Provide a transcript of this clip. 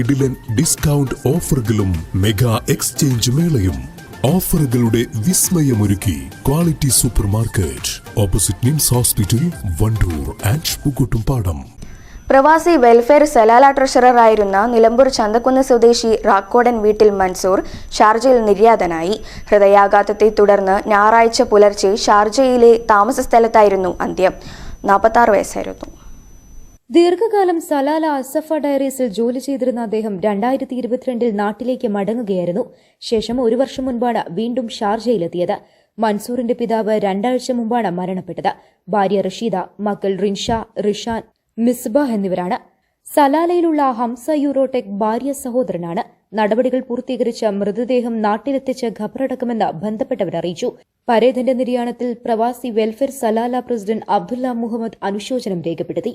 കിടിലൻ ഡിസ്കൗണ്ട് ഓഫറുകളും mega exchange മേളയും. ഓഫറുകളുടെ വിസ്മയമൊരുക്കി quality super market opposite NIMS hospital Wandoor and Pookkottumpadam Pravasi welfare Salalah ട്രഷററായിരുന്ന Nilambur Chanthakkunnu സ്വദേശി റാക്കോടൻ വീട്ടിൽ മൻസൂർ ഷാർജയിൽ നിര്യാതനായി. ഹൃദയാഘാതത്തെ തുടർന്ന് ഞായറാഴ്ച പുലർച്ചെ ഷാർജയിലെ താമസ സ്ഥലത്തായിരുന്നു അന്ത്യം. നാൽപ്പത്തി വയസ്സായിരുന്നു. ദീർഘകാലം സലാല അസഫ ഡയറീസിൽ ജോലി ചെയ്തിരുന്ന അദ്ദേഹം രണ്ടായിരത്തി ഇരുപത്തിരണ്ടിൽ നാട്ടിലേക്ക് മടങ്ങുകയായിരുന്നു. ശേഷം ഒരു വർഷം മുൻപാണ് വീണ്ടും ഷാർജയിലെത്തിയത്. മൻസൂറിന്റെ പിതാവ് രണ്ടാഴ്ച മുമ്പാണ് മരണപ്പെട്ടത്. ഭാര്യ റഷീദ മക്കൾ റിൻഷ റിഷാൻ മിസ്ബ എന്നിവരാണ്. സലാലയിലുള്ള ഹംസ യൂറോടെക് ഭാര്യ സഹോദരനാണ്. നടപടികൾ പൂർത്തീകരിച്ച മൃതദേഹം നാട്ടിലെത്തിച്ച് ഖബറടക്കുമെന്ന് ബന്ധപ്പെട്ടവർ അറിയിച്ചു. പരേതന്റെ നിര്യാണത്തിൽ Pravasi welfare Salalah president Abdullah Muhammad അനുശോചനം രേഖപ്പെടുത്തി.